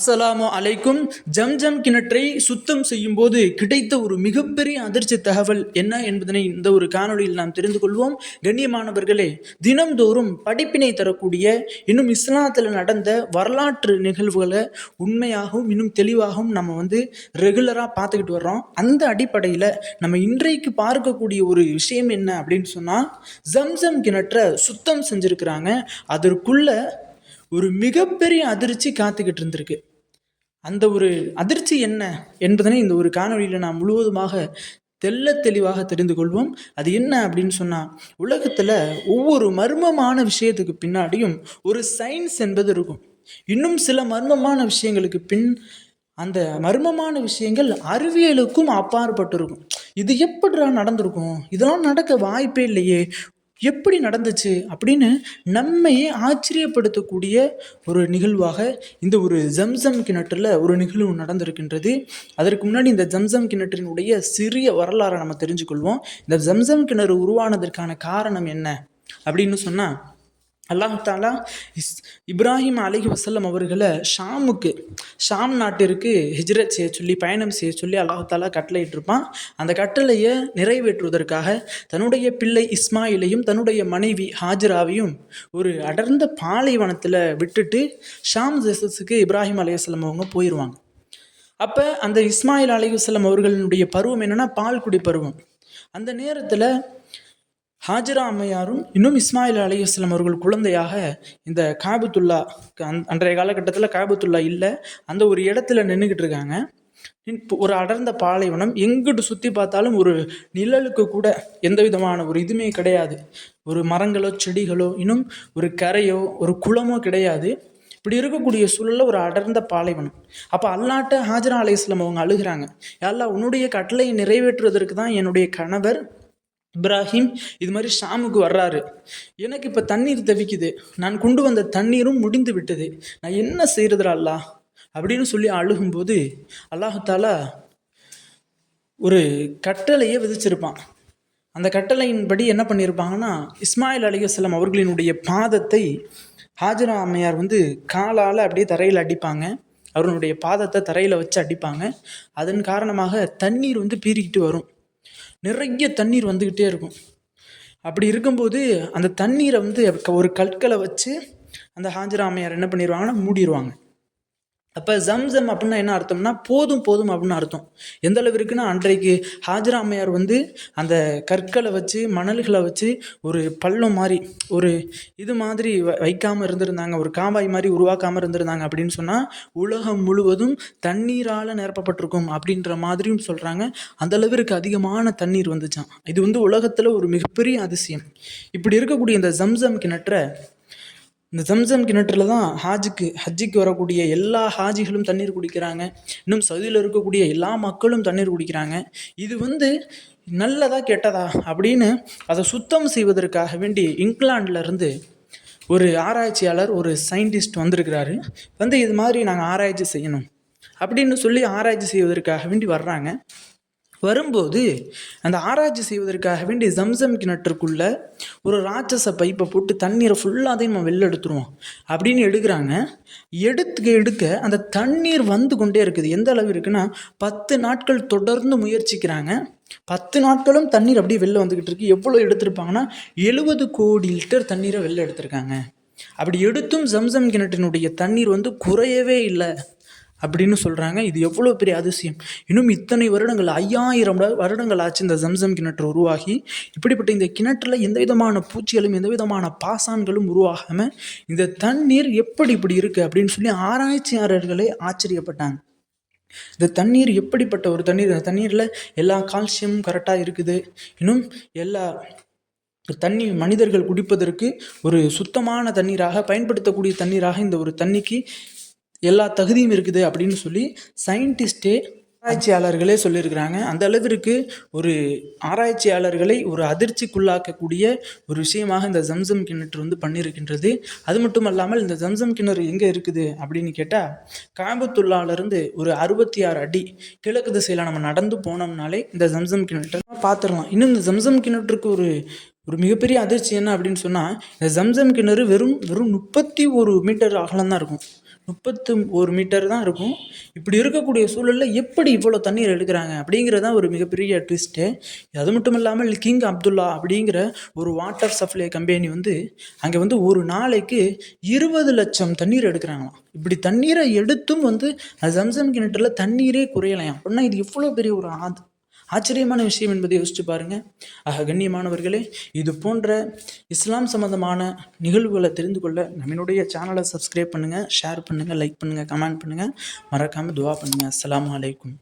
அஸ்ஸலாமு அலைக்கும். ஜம்ஜம் கிணற்றை சுத்தம் செய்யும் போது கிடைத்த ஒரு மிகப்பெரிய அதிர்ச்சி தகவல் என்ன என்பதனை இந்த ஒரு காணொளியில் நாம் தெரிந்து கொள்வோம். கண்ணியமானவர்களே தினம்தோறும் படிப்பினை தரக்கூடிய இன்னும் இஸ்லாத்தில் நடந்த வரலாற்று நிகழ்வுகளை உண்மையாகவும் இன்னும் தெளிவாகவும் நம்ம வந்து ரெகுலராக பார்த்துக்கிட்டு வர்றோம். அந்த அடிப்படையில் நம்ம இன்றைக்கு பார்க்கக்கூடிய ஒரு விஷயம் என்ன அப்படின்னு சொன்னால் ஜம்ஜம் கிணற்றை சுத்தம் செஞ்சுருக்கிறாங்க. அதற்குள்ள ஒரு மிகப்பெரிய அதிர்ச்சி காத்துக்கிட்டு இருந்திருக்கு. அந்த ஒரு அதிர்ச்சி என்ன என்பதனை இந்த ஒரு காணொளியில் நாம் முழுவதுமாக தெள்ள தெளிவாக தெரிந்து கொள்வோம். அது என்ன அப்படின்னு சொன்னால் உலகத்தில் ஒவ்வொரு மர்மமான விஷயத்துக்கு பின்னாடியும் ஒரு சயின்ஸ் என்பது இருக்கும். இன்னும் சில மர்மமான விஷயங்களுக்கு பின் அந்த மர்மமான விஷயங்கள் அறிவியலுக்கும் அப்பாற்பட்டு இருக்கும் இது எப்படிடா நடந்திருக்கும்? இதெல்லாம் நடக்க வாய்ப்பே இல்லையே. எப்படி நடந்துச்சு அப்படின்னு நம்மையே ஆச்சரியப்படுத்தக்கூடிய ஒரு நிகழ்வாக இந்த ஒரு ஜம்சம் கிணற்றில் ஒரு நிகழ்வு நடந்திருக்கின்றது. அதற்கு முன்னாடி இந்த ஜம்சம் கிணற்றினுடைய சிறிய வரலாறை நம்ம தெரிஞ்சுக்கொள்வோம். இந்த ஜம்சம் கிணறு உருவானதற்கான காரணம் என்ன? அப்படின்னு சொன்னால் அல்லாஹ் தாலா இஸ் இப்ராஹிம் அலிஹி வசல்லம் அவர்களை ஷாமுக்கு ஷாம் நாட்டிற்கு ஹிஜ்ரத் செய்ய சொல்லி பயணம் செய்ய சொல்லி அல்லாஹ் தாலா கட்டளையிட்டிருப்பான். அந்த கட்டளையை நிறைவேற்றுவதற்காக தன்னுடைய பிள்ளை இஸ்மாயிலையும் தன்னுடைய மனைவி ஹாஜராவையும் ஒரு அடர்ந்த பாலைவனத்தில் விட்டுட்டு ஷாம் தேசத்துக்கு இப்ராஹிம் அலைஹிஸ்ஸலாம் அவங்க போயிடுவாங்க அப்போ அந்த இஸ்மாயில் அலைஹிஸ்ஸலாம் அவர்களுடைய பருவம் என்னென்னா பால் குடி பருவம். அந்த நேரத்தில் ஹாஜரா அம்மையாரும் இன்னும் இஸ்மாயில் அலையுஸ்லாம் அவர்கள் குழந்தையாக இந்த காபத்துல்லா அந் அன்றைய காலகட்டத்தில் காபத்துல்லா இல்லை அந்த ஒரு இடத்துல நின்றுக்கிட்டு இருக்காங்க. ஒரு அடர்ந்த பாலைவனம் எங்கிட்டு சுற்றி பார்த்தாலும் ஒரு நிழலுக்கு கூட எந்த விதமான ஒரு இதுவுமே கிடையாது. ஒரு மரங்களோ செடிகளோ இன்னும் ஒரு கரையோ ஒரு குளமோ கிடையாது. இப்படி இருக்கக்கூடிய சூழலில் ஒரு அடர்ந்த பாலைவனம். அப்போ அல்லாட்ட ஹாஜரா அலையுஸ்லாம் அவங்க அழுகிறாங்க. எல்லாம் உன்னுடைய கட்டளையை நிறைவேற்றுவதற்கு தான் என்னுடைய கணவர் இப்ராஹிம் இது மாதிரி ஷாமுக்கு வர்றாரு. எனக்கு இப்போ தண்ணீர் தவிக்குது. நான் கொண்டு வந்த தண்ணீரும் முடிந்து விட்டது. நான் என்ன செய்கிறதுல அல்லாஹ்? அப்படின்னு சொல்லி அழுகும்போது அல்லாஹாலா ஒரு கட்டளையை விதிச்சிருப்பான். அந்த கட்டளையின்படி என்ன பண்ணியிருப்பாங்கன்னா இஸ்மாயில் அலிகஸ்லாம் அவர்களினுடைய பாதத்தை ஹாஜரா அம்மையார் வந்து காலால் அப்படியே தரையில் அடிப்பாங்க. அவர்களுடைய பாதத்தை தரையில் வச்சு அடிப்பாங்க. அதன் காரணமாக தண்ணீர் வந்து பீறிக்கிட்டு வரும். நிறைய தண்ணீர் வந்துக்கிட்டே இருக்கும். அப்படி இருக்கும்போது அந்த தண்ணீரை வந்து ஒரு கற்களை வச்சு அந்த ஹாஜரா அம்மையார் என்ன பண்ணிடுவாங்கன்னா மூடிடுவாங்க அப்போ ஜம்சம் அப்படின்னா என்ன அர்த்தம்னா போதும் போதும் அப்படின்னு அர்த்தம். எந்த அளவிற்குன்னா அன்றைக்கு ஹாஜரா அம்மையார் வந்து அந்த கற்களை வச்சு மணல்களை வச்சு ஒரு பள்ளம் மாதிரி ஒரு இது மாதிரி வைக்காமல் இருந்திருந்தாங்க ஒரு காவாய் மாதிரி உருவாக்காமல் இருந்திருந்தாங்க அப்படின்னு சொன்னால் உலகம் முழுவதும் தண்ணீரால் நிரப்பப்பட்டிருக்கும் அப்படின்ற மாதிரியும் சொல்கிறாங்க அந்த அளவிற்கு அதிகமான தண்ணீர் வந்துச்சான் இது வந்து உலகத்தில் ஒரு மிகப்பெரிய அதிசயம். இப்படி இருக்கக்கூடிய இந்த ஜம்சம் கிணற்ற இந்த ஜம்சம் கிணற்றில் தான் ஹாஜிக்கு ஹஜ்ஜிக்கு வரக்கூடிய எல்லா ஹாஜிகளும் தண்ணீர் குடிக்கிறாங்க. இன்னும் சவுதியில் இருக்கக்கூடிய எல்லா மக்களும் தண்ணீர் குடிக்கிறாங்க. இது வந்து நல்லதா கெட்டதா அப்படின்னு அதை சுத்தம் செய்வதற்காக வேண்டி இங்கிலாண்டிலிருந்து ஒரு ஆராய்ச்சியாளர் ஒரு சயின்டிஸ்ட் வந்திருக்கிறாரு. வந்து இது மாதிரி நாங்கள் ஆராய்ச்சி செய்யணும் அப்படின்னு சொல்லி ஆராய்ச்சி செய்வதற்காக வேண்டி வர்றாங்க. வரும்போது அந்த ஆராய்ச்சி செய்வதற்காக வேண்டி ஜம்சம் கிணற்றுக்குள்ள ஒரு ராட்சச பைப்பை போட்டு தண்ணீரை ஃபுல்லாக நம்ம வெளில எடுத்துருவோம். அப்படின்னு எடுக்கிறாங்க. எடுத்துக்க எடுக்க அந்த தண்ணீர் வந்து கொண்டே இருக்குது. எந்த அளவு இருக்குன்னா பத்து நாட்கள் தொடர்ந்து முயற்சிக்கிறாங்க. பத்து நாட்களும் தண்ணீர் அப்படியே வெளில வந்துக்கிட்டு இருக்கு. எவ்வளோ எடுத்திருப்பாங்கன்னா எழுபது கோடி லிட்டர் தண்ணீரை வெளில எடுத்திருக்காங்க. அப்படி எடுத்தும் ஜம்சம் கிணற்றினுடைய தண்ணீர் வந்து குறையவே இல்லை. அப்படின்னு சொல்கிறாங்க இது எவ்வளோ பெரிய அதிசயம். இன்னும் இத்தனை வருடங்கள் ஐயாயிரம் வருடங்கள் ஆச்சு இந்த ஜம்சம் கிணற்று உருவாகி. இப்படிப்பட்ட இந்த கிணற்றில் எந்த விதமான பூச்சிகளும் எந்த விதமான பாசான்களும் உருவாகாமல் இந்த தண்ணீர் எப்படி இப்படி இருக்குது அப்படின்னு சொல்லி ஆராய்ச்சியாளர்களே ஆச்சரியப்பட்டாங்க. இந்த தண்ணீர் எப்படிப்பட்ட ஒரு தண்ணீர்? இந்த தண்ணீரில் எல்லா கால்சியமும் கரெக்டாக இருக்குது. இன்னும் எல்லா தண்ணி மனிதர்கள் குடிப்பதற்கு ஒரு சுத்தமான தண்ணீராக பயன்படுத்தக்கூடிய தண்ணீராக இந்த ஒரு தண்ணிக்கு எல்லா தகுதியும் இருக்குது அப்படின்னு சொல்லி சயின்டிஸ்டே ஆராய்ச்சியாளர்களே சொல்லியிருக்கிறாங்க. அந்த அளவிற்கு ஒரு ஆராய்ச்சியாளர்களை ஒரு அதிர்ச்சிக்குள்ளாக்கக்கூடிய ஒரு விஷயமாக இந்த ஜம்சம் கிணற்று வந்து பண்ணியிருக்கின்றது. அது மட்டும் அல்லாமல் இந்த ஜம்சம் கிணறு எங்கே இருக்குது அப்படின்னு கேட்டால் காபத்துல்லாவிலேருந்து ஒரு அறுபத்தி ஆறு அடி கிழக்கு திசையில் நம்ம நடந்து போனோம்னாலே இந்த ஜம்சம் கிணற்றை பார்த்துடலாம். இன்னும் இந்த ஜம்சம் கிணற்றுக்கு ஒரு ஒரு மிகப்பெரிய அதிர்ச்சி என்ன அப்படின்னு சொன்னால் இந்த ஜம்சம் கிணறு வெறும் வெறும் முப்பத்தி ஒரு மீட்டர் அகலம் தான் இருக்கும். முப்பத்து ஒரு மீட்டர் தான் இருக்கும். இப்படி இருக்கக்கூடிய சூழலில் எப்படி இவ்வளோ தண்ணீர் எடுக்கிறாங்க? அப்படிங்கிறது தான் ஒரு மிகப்பெரிய ட்விஸ்ட்டு அது மட்டும் இல்லாமல் கிங் அப்துல்லா அப்படிங்கிற ஒரு வாட்டர் சப்ளை கம்பெனி வந்து அங்கே வந்து ஒரு நாளைக்கு இருபது லட்சம் தண்ணீர் எடுக்கிறாங்களாம். இப்படி தண்ணீரை எடுத்தும் வந்து அது ஜம்சம் கிணற்றில் தண்ணீரே குறையலையாம். அப்படின்னா இது எவ்வளோ பெரிய ஒரு ஆத் ஆச்சரியமான விஷயம் என்பதை யோசிச்சு பாருங்க. ஆக கண்ணியமானவர்களே இது போன்ற இஸ்லாம் சம்பந்தமான நிகழ்வுகளை தெரிந்து கொள்ள நம்மளுடைய சேனலை சப்ஸ்கிரைப் பண்ணுங்கள் ஷேர் பண்ணுங்கள் லைக் பண்ணுங்கள் கமெண்ட் பண்ணுங்கள் மறக்காமல் துவா பண்ணுங்கள் அஸ்லாம் அலைக்கும்.